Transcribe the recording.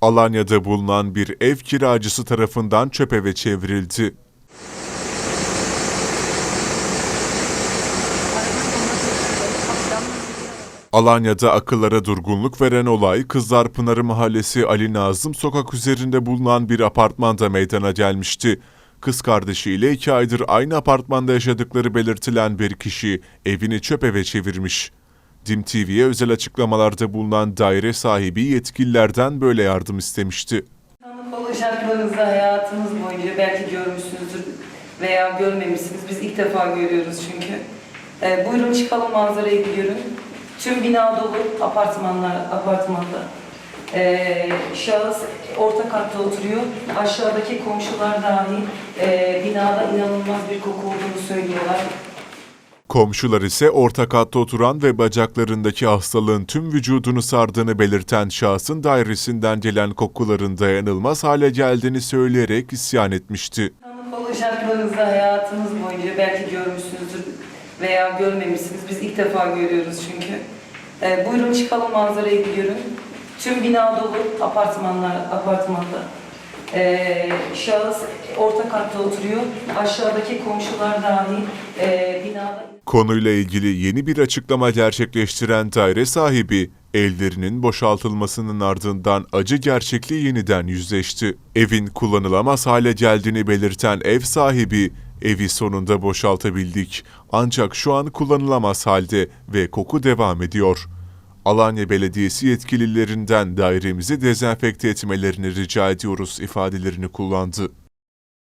Alanya'da bulunan bir ev kiracısı tarafından çöp eve çevrildi. Alanya'da akıllara durgunluk veren olay Kızlarpınarı Mahallesi Ali Nazım sokak üzerinde bulunan bir apartmanda meydana gelmişti. Kız kardeşiyle iki aydır aynı apartmanda yaşadıkları belirtilen bir kişi evini çöp eve çevirmiş. Dim TV'ye özel açıklamalarda bulunan daire sahibi yetkililerden böyle yardım istemişti. Tanrı şarkılarınızda hayatınız boyunca belki görmüşsünüzdür veya görmemişsiniz. Biz ilk defa görüyoruz çünkü. Ee, buyurun çıkalım manzarayı bir görün. Tüm bina dolu apartmanlar, apartmanda. Ee, şahıs orta katta oturuyor. Aşağıdaki komşular dahi e, binada inanılmaz bir koku olduğunu söylüyorlar. Komşular ise orta katta oturan ve bacaklarındaki hastalığın tüm vücudunu sardığını belirten şahsın dairesinden gelen kokuların dayanılmaz hale geldiğini söyleyerek isyan etmişti. Şarkılarınızda hayatınız boyunca belki görmüşsünüzdür veya görmemişsiniz. Biz ilk defa görüyoruz çünkü. Ee, buyurun çıkalım manzarayı bir görün. Tüm bina dolu apartmanlar, apartmanda. Ee, şahıs orta katta oturuyor. Aşağıdaki komşular dahi e, binada... Konuyla ilgili yeni bir açıklama gerçekleştiren daire sahibi, evlerinin boşaltılmasının ardından acı gerçekle yeniden yüzleşti. Evin kullanılamaz hale geldiğini belirten ev sahibi, evi sonunda boşaltabildik ancak şu an kullanılamaz halde ve koku devam ediyor. Alanya Belediyesi yetkililerinden dairemizi dezenfekte etmelerini rica ediyoruz ifadelerini kullandı.